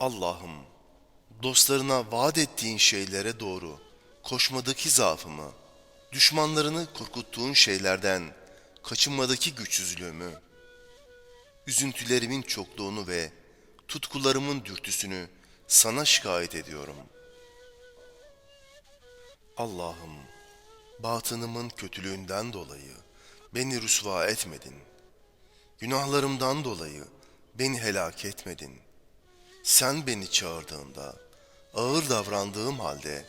Allah'ım, dostlarına vaat ettiğin şeylere doğru koşmadaki zaafımı, düşmanlarını korkuttuğun şeylerden kaçınmadaki güçsüzlüğümü, üzüntülerimin çokluğunu ve tutkularımın dürtüsünü sana şikayet ediyorum. Allah'ım, batınımın kötülüğünden dolayı beni rüsva etmedin. Günahlarımdan dolayı beni helak etmedin. Sen beni çağırdığında, ağır davrandığım halde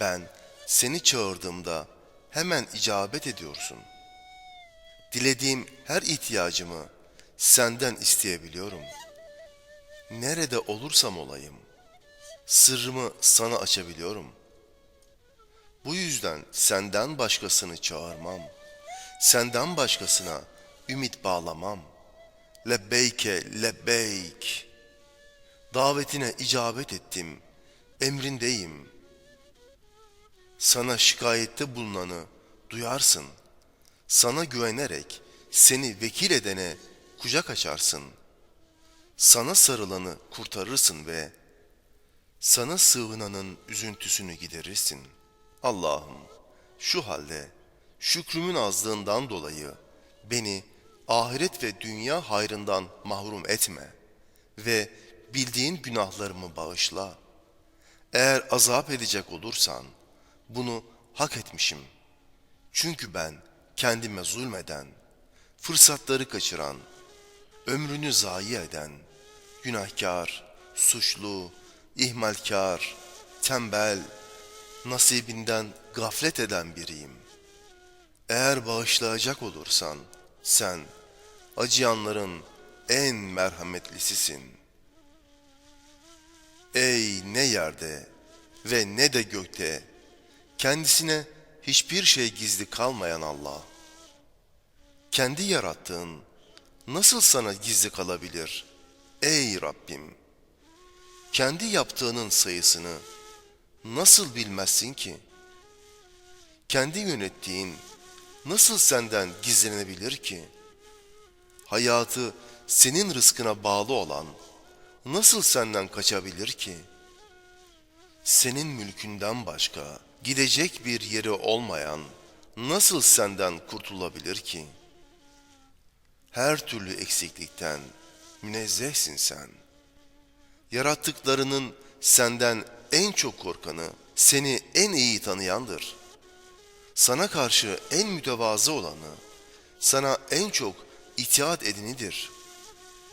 ben seni çağırdığımda hemen icabet ediyorsun. Dilediğim her ihtiyacımı senden isteyebiliyorum. Nerede olursam olayım, sırrımı sana açabiliyorum. Bu yüzden senden başkasını çağırmam. Senden başkasına ümit bağlamam. Lebbeyke lebbeyk. Davetine icabet ettim. Emrindeyim. Sana şikayette bulunanı duyarsın. Sana güvenerek seni vekil edene kucak açarsın. Sana sarılanı kurtarırsın ve sana sığınanın üzüntüsünü giderirsin. Allah'ım şu halde şükrümün azlığından dolayı beni ahiret ve dünya hayrından mahrum etme ve bildiğin günahlarımı bağışla. Eğer azap edecek olursan bunu hak etmişim. Çünkü ben kendime zulmeden, fırsatları kaçıran, ömrünü zayi eden, günahkar, suçlu, ihmalkar, tembel, nasibinden gaflet eden biriyim. Eğer bağışlayacak olursan sen acıyanların en merhametlisisin. Ey ne yerde ve ne de gökte kendisine hiçbir şey gizli kalmayan Allah. Kendi yarattığın nasıl sana gizli kalabilir? Ey Rabbim! Kendi yaptığının sayısını nasıl bilmezsin ki? Kendi yönettiğin nasıl senden gizlenebilir ki? Hayatı senin rızkına bağlı olan nasıl senden kaçabilir ki? Senin mülkünden başka gidecek bir yeri olmayan nasıl senden kurtulabilir ki? Her türlü eksiklikten münezzehsin sen. Yarattıklarının senden en çok korkanı, seni en iyi tanıyandır. Sana karşı en mütevazı olanı, sana en çok itaat edenidir.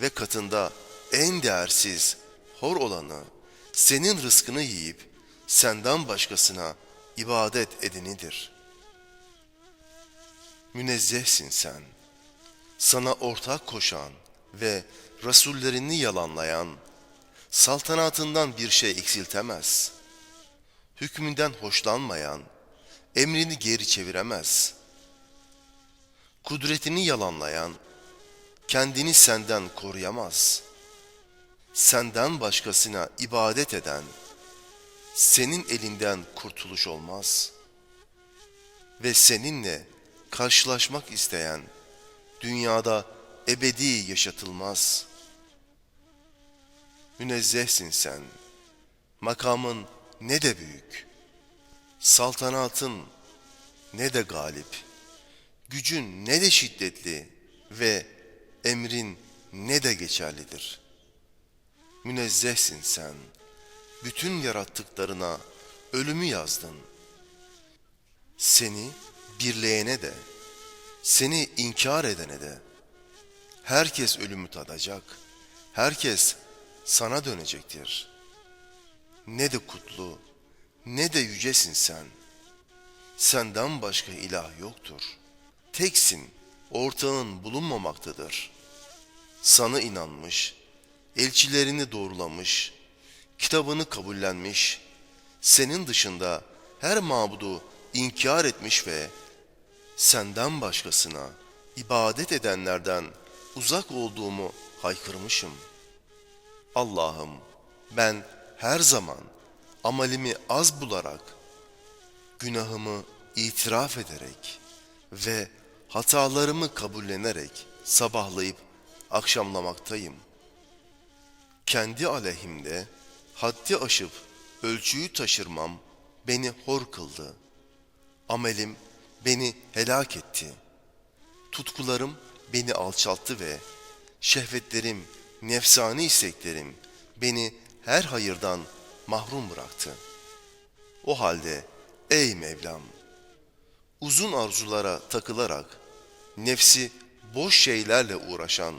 Ve katında en değersiz, hor olanı, senin rızkını yiyip senden başkasına ibadet edenidir. Münezzehsin sen. Sana ortak koşan ve rasullerini yalanlayan, saltanatından bir şey eksiltemez. Hükmünden hoşlanmayan, emrini geri çeviremez. Kudretini yalanlayan, kendini senden koruyamaz. Senden başkasına ibadet eden, senin elinden kurtuluş olmaz. Ve seninle karşılaşmak isteyen, dünyada ebedi yaşatılmaz.'' Münezzehsin sen. Makamın ne de büyük. Saltanatın ne de galip. Gücün ne de şiddetli ve emrin ne de geçerlidir. Münezzehsin sen. Bütün yarattıklarına ölümü yazdın. Seni birleyene de, seni inkar edene de, herkes ölümü tadacak. Herkes sana dönecektir. Ne de kutlu, ne de yücesin sen. Senden başka ilah yoktur. Teksin, ortağın bulunmamaktadır. Sana inanmış, elçilerini doğrulamış, kitabını kabullenmiş, senin dışında her mabudu inkar etmiş ve senden başkasına ibadet edenlerden uzak olduğumu haykırmışım.'' Allah'ım ben her zaman amalimi az bularak, günahımı itiraf ederek ve hatalarımı kabullenerek sabahlayıp akşamlamaktayım. Kendi aleyhimde haddi aşıp ölçüyü taşırmam beni hor kıldı. Amelim beni helak etti. Tutkularım beni alçalttı ve şehvetlerim, nefsani isteklerim beni her hayırdan mahrum bıraktı. O halde ey Mevlam, uzun arzulara takılarak nefsi boş şeylerle uğraşan,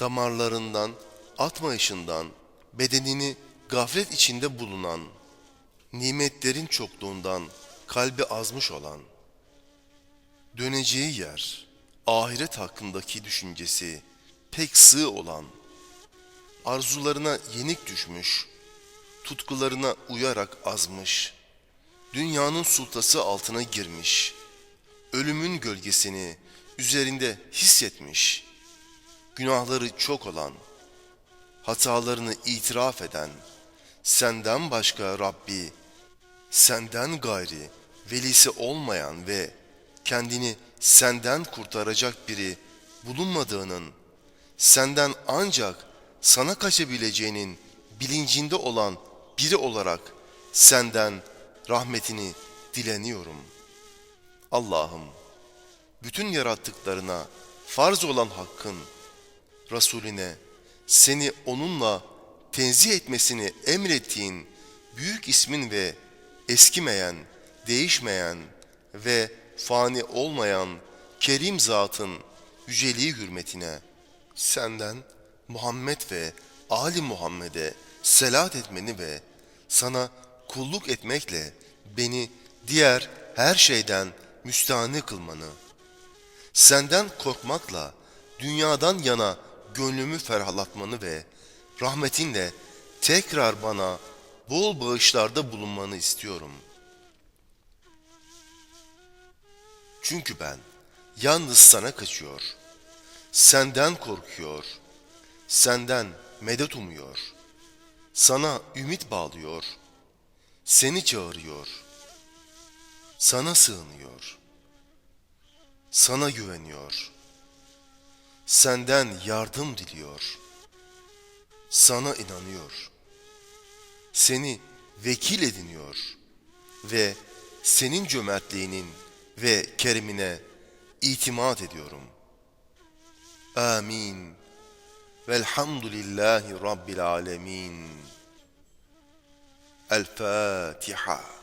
damarlarından, atmayışından, bedenini gaflet içinde bulunan, nimetlerin çokluğundan kalbi azmış olan, döneceği yer, ahiret hakkındaki düşüncesi pek sığ olan, arzularına yenik düşmüş, tutkularına uyarak azmış, dünyanın sultası altına girmiş, ölümün gölgesini üzerinde hissetmiş, günahları çok olan, hatalarını itiraf eden, senden başka Rabbi, senden gayri velisi olmayan ve kendini senden kurtaracak biri bulunmadığının, senden ancak sana kaçabileceğinin bilincinde olan biri olarak senden rahmetini dileniyorum. Allah'ım, bütün yarattıklarına farz olan hakkın, Resulüne seni onunla tenzih etmesini emrettiğin büyük ismin ve eskimeyen, değişmeyen ve fani olmayan kerim zatın yüceliği hürmetine senden Muhammed ve Ali Muhammed'e selat etmeni ve sana kulluk etmekle beni diğer her şeyden müstahane kılmanı, senden korkmakla dünyadan yana gönlümü ferahlatmanı ve rahmetinle tekrar bana bol bağışlarda bulunmanı istiyorum. Çünkü ben yalnız sana kaçıyor, senden korkuyor, senden medet umuyor, sana ümit bağlıyor, seni çağırıyor, sana sığınıyor, sana güveniyor, senden yardım diliyor, sana inanıyor, seni vekil ediniyor ve senin cömertliğinin ve kerimine itimat ediyorum. Amin. Velhamdülillahi Rabbil alemin. El Fatiha.